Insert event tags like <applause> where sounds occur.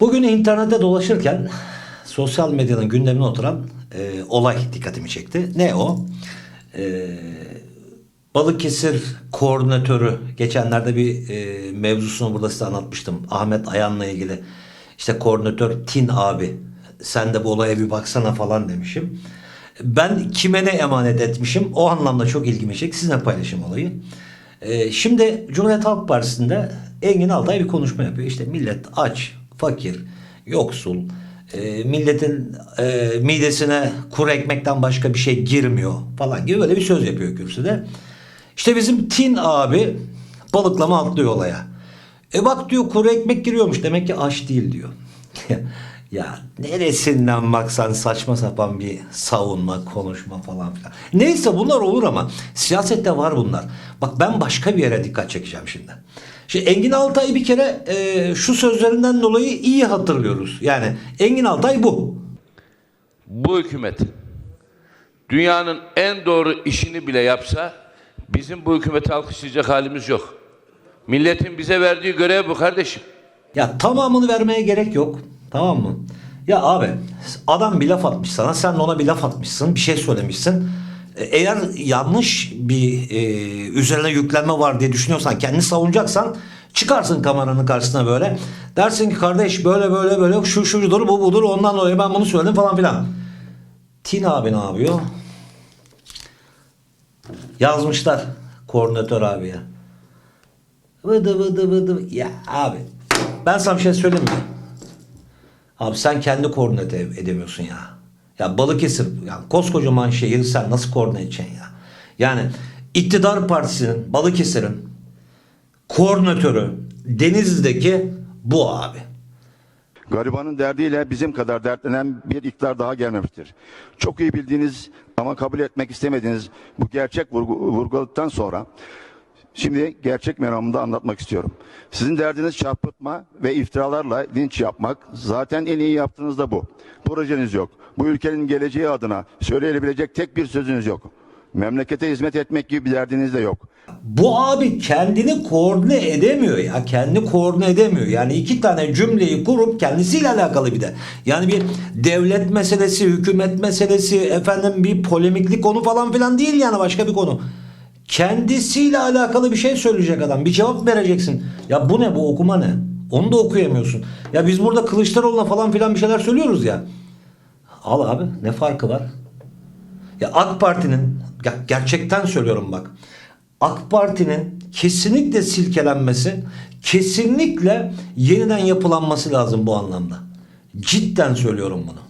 Bugün internette dolaşırken sosyal medyanın gündemine oturan e, olay dikkatimi çekti. Ne o? E, Balıkesir koordinatörü geçenlerde bir e, mevzusunu burada size anlatmıştım. Ahmet Ayan'la ilgili. İşte koordinatör Tin abi sen de bu olaya bir baksana falan demişim. Ben kime ne emanet etmişim o anlamda çok ilgimi çekti. Sizinle paylaşayım olayı. E, şimdi Cumhuriyet Halk Partisi'nde Engin Altay bir konuşma yapıyor. İşte millet aç, fakir, yoksul, e, milletin e, midesine kuru ekmekten başka bir şey girmiyor falan gibi böyle bir söz yapıyor kürsüde. İşte bizim Tin abi balıklama atlıyor olaya. E bak diyor kuru ekmek giriyormuş demek ki aç değil diyor. <laughs> ya neresinden baksan saçma sapan bir savunma, konuşma falan filan. Neyse bunlar olur ama siyasette var bunlar. Bak ben başka bir yere dikkat çekeceğim şimdi. Şimdi Engin Altay bir kere e, şu sözlerinden dolayı iyi hatırlıyoruz. Yani Engin Altay bu. bu hükümet dünyanın en doğru işini bile yapsa bizim bu hükümeti alkışlayacak halimiz yok. Milletin bize verdiği görev bu kardeşim. Ya tamamını vermeye gerek yok. Tamam mı? Ya abi adam bir laf atmış sana. Sen ona bir laf atmışsın. Bir şey söylemişsin. E, Eğer yanlış bir e, üzerine yüklenme var diye düşünüyorsan kendini savunacaksan çıkarsın kameranın karşısına böyle. Dersin ki kardeş böyle böyle böyle şu şudur bu budur ondan dolayı ben bunu söyledim falan filan. Tin abi ne yapıyor? Yazmışlar koordinatör abiye. Vıdı vıdı vıdı. Ya abi ben sana bir şey söyleyeyim mi? Abi sen kendi koordinate edemiyorsun ya. Ya Balıkesir, ya koskocaman şehir sen nasıl koordine edeceksin ya? Yani iktidar partisinin, Balıkesir'in koordinatörü Denizli'deki bu abi. Garibanın derdiyle bizim kadar dertlenen bir iktidar daha gelmemiştir. Çok iyi bildiğiniz ama kabul etmek istemediğiniz bu gerçek vurgu, vurguladıktan sonra şimdi gerçek meramında anlatmak istiyorum. Sizin derdiniz çarpıtma ve iftiralarla linç yapmak. Zaten en iyi yaptığınız da bu. Projeniz yok. Bu ülkenin geleceği adına söyleyebilecek tek bir sözünüz yok. Memlekete hizmet etmek gibi bir derdiniz de yok. Bu abi kendini koordine edemiyor ya. Kendi koordine edemiyor. Yani iki tane cümleyi kurup kendisiyle alakalı bir de. Yani bir devlet meselesi, hükümet meselesi, efendim bir polemikli konu falan filan değil yani başka bir konu. Kendisiyle alakalı bir şey söyleyecek adam. Bir cevap vereceksin. Ya bu ne bu okuma ne? Onu da okuyamıyorsun. Ya biz burada Kılıçdaroğlu'na falan filan bir şeyler söylüyoruz ya. Al abi ne farkı var? Ya AK Parti'nin ger- gerçekten söylüyorum bak. AK Parti'nin kesinlikle silkelenmesi, kesinlikle yeniden yapılanması lazım bu anlamda. Cidden söylüyorum bunu.